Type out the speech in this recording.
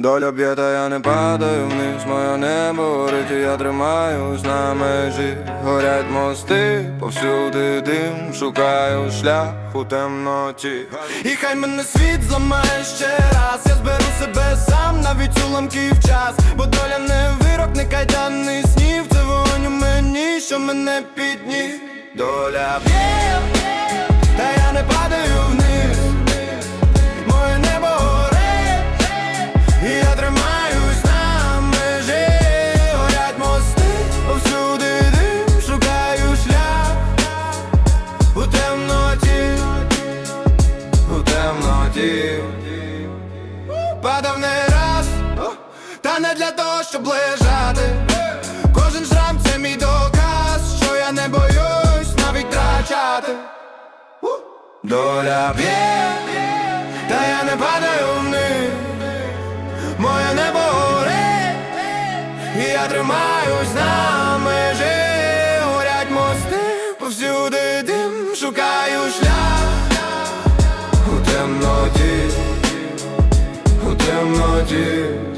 Доля б'є, я не падаю вниз, моє небо горить, і я тримаюсь на межі Горять мости, повсюди дим, шукаю шлях у темноті. І хай мене світ зламає ще раз, я зберу себе сам, навіть уламків час. Бо доля не вирок, не кайданний снів, це вогонь у мені, що мене підніс. Доля б'є, Падав не раз, та не для того, щоб лежати. Кожен шрам це мій доказ, що я не боюсь навіть втрачати. Доля б'є, та я не падаю вниз. Моє небо горить, і я тримаюсь на межі. Горять мости, повсюди дим, шукаю шлях У темноті, у темноті